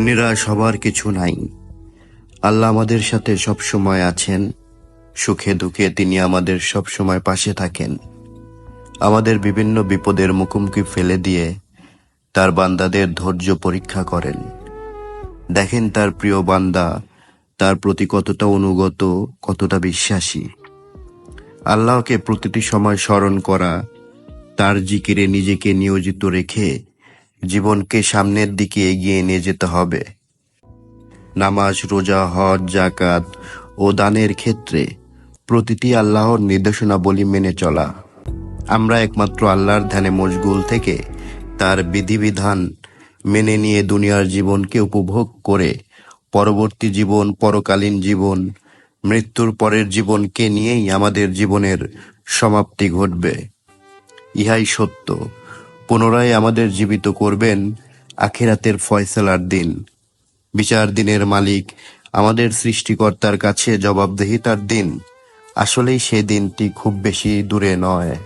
নিরাশ হবার কিছু নাই। আল্লাহ আমাদের সাথে সব সময় আছেন, সুখে দুঃখে তিনি আমাদের সব সময় পাশে থাকেন। আমাদের বিভিন্ন বিপদের মুখোমুখি ফেলে দিয়ে তার বান্দাদের ধৈর্য পরীক্ষা করেন। দেখেন তার প্রিয় বান্দা, তার প্রতি কতটা অনুগত, কতটা বিশ্বাসী। আল্লাহকে প্রতিটি সময় স্মরণ করা, তার জিকিরে নিজেকে নিয়োজিত রেখে জীবনকে সামনের দিকে এগিয়ে নিয়ে যেতে হবে। নামাজ, রোজা, হজ জাকাত ও দানের ক্ষেত্রে প্রতিটি আল্লাহর নির্দেশনাবলী মেনে চলা। আমরা একমাত্র আল্লাহর ধ্যানে মশগুল থেকে তার বিধিবিধান মেনে নিয়ে দুনিয়ার জীবনকে উপভোগ করে পরবর্তী জীবন, পরকালীন জীবন, মৃত্যুর পরের জীবনকে নিয়েই আমাদের জীবনের সমাপ্তি ঘটবে। ইহাই সত্য। পুনরায় আমাদের জীবিত করবেন আখিরাতের ফয়সালার দিন। বিচার দিনের মালিক, আমাদের সৃষ্টিকর্তার কাছে জবাবদেহিতার দিন। আসলেই সে দিনটি খুব বেশি দূরে নয়।